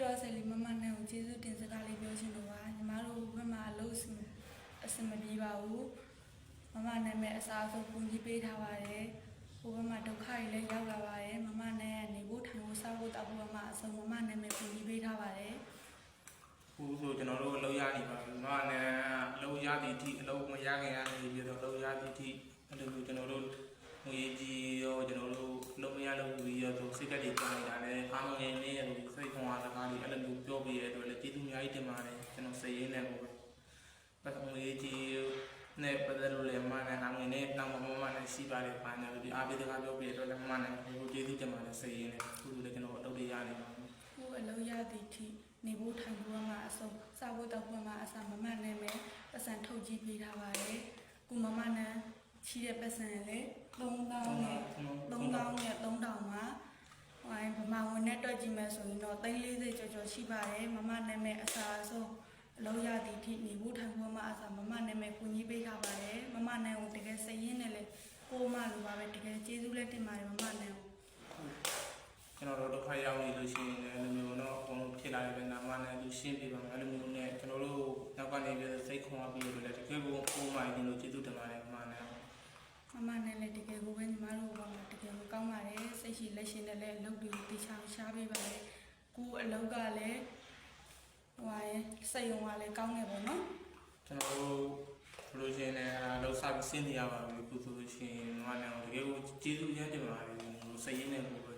တော်ဆယ်လီမမနဲ့ကိုကျေးဇူးတင်စကားလေးပြောချင်လို့ပါညီမတို့ဘက်မှာအလုပ်အဆင်အဆင်မပြေပါဘူးမမနဲ့မဲ့အစားအသောက်ပုံကြီးပေးထားပါတယ်ဟိုဘက်မှာဒုက္ခတွေလည်းရောက်လာပါတယ်မမနဲ့နေဖို့ထိုင်ဖို့စားဖို့တောက်ဖို့ဘက်မှာအစုံမမနဲ့မဲ့ပုံကြီးပေးထားပါတယ်ခုဆိုကျွန်တော်တို့အလုပ်ရနေပါပြီ။မနဲ့အလုပ်ရသည်အထိအလုပ်မရခင်ကနေပြီးတော့အလုပ်ရသည်အထိအဲ့လိုမျိုးကျွန်တော်တို့ငွေကြီးရောကျွန်တော်တို့အလုပ်မရလို့လူကြီးရောဆိုစိတ်ကလေးပြန်နေတာလည်းအားမငယ်နေရလို့စိတ်ခွန် အားစကားလေးအဲ့လိုမျိုးပြောပြရတဲ့အတွက်လည်းကျေးဇူးအများကြီးတင်ပါတယ်ကျွန်တော်စိတ်ရင်းနဲ့ကိုပဲပတ်ငွေကြီးနဲ့ပတ်သက်လို့လည်းမနဲ့အားငယ်နဲ့တောင်းမမနဲ့ရှိပါတယ်ပါနေလို့ဒီအားပေးစကားပြောပြရတဲ့အတွက်လည်းမနဲ့ကိုကျေးဇူးတင်ပါတယ်စိတ်ရင်းနဲ့ခုလိုလည်းကျွန်တော်အလုပ်တွေရနေပါပြီကိုယ်အလုံးရသည့်အထိနေဖို့ထိုင်ဖို့မှာအစုံစားဖို့တောက်ဖို့မှာအစာမမနဲ့မဲ့ပတ်စံထုတ်ကြည့်ပေးထားပါတယ်ကိုမမနဲ့ချီးတဲ့ပတ်စံလည်း3000နဲ့3000နဲ့3000မှာဟိုင်ဗမာဝင်နဲ့တွက်ကြည့်မယ်ဆိုရင် တော့340ကျော်ကျော်ရှိပါတယ်မမနဲ့မဲ့အစာအစုံအလုံးရသည့်အထိနေဖို့ထိုင်ဖို့မှာအစာမမနဲ့မဲ့ကိုကြီးပေးထားပါတယ်မမနဲ့ကိုတကယ်စိတ်ရင်းနဲ့လေကိုမလိုပါပဲတကယ်ကျေးဇူးလည်းတင်ပါတယ်မမနဲ့ကိုကျွန်တော်တို့ဒုက္ခရောက်နေလို့ရှိရင်လည်းအဲ့လိုမျိုးတော့အကုန်လုံးဖြစ်လာတဲ့ဗနာမနဲ့သူရှင်းပြပါမယ်အဲ့လိုမျိုးနဲ့ကျွန်တော်တို့နောက်ကနေပြီးစိတ်ခွန်အားပြီးလို့လည်းတကယ်ကိုပုံမှန်ရင်လို့ကျေးဇူးတင်ပါတယ်အမှန်နဲ့မမနဲ့လည်းတကယ်ကိုပဲညီမတို့ဘာမှတကယ်ကိုကောင်းပါတယ်စိတ်ရှိလက်ရှိနဲ့လည်းအလုပ်တွေတေချာရှားပေးပါတယ် ကိုအလုပ်ကလည်းဟိုဟာရဲ့စိတ်ယုံကလည်းကောင်းနေပါတော့ကျွန်တော်တို့ဘလို့ရှင်းနေအလုပ်စားပြီးရှင်းနေရပါပြီခုဆိုလို့ရှိရင်မနဲ့တကယ်ကိုကျေးဇူးရမ်းတင်ပါတယ်စိတ်ရင်းနဲ့ကိုပဲ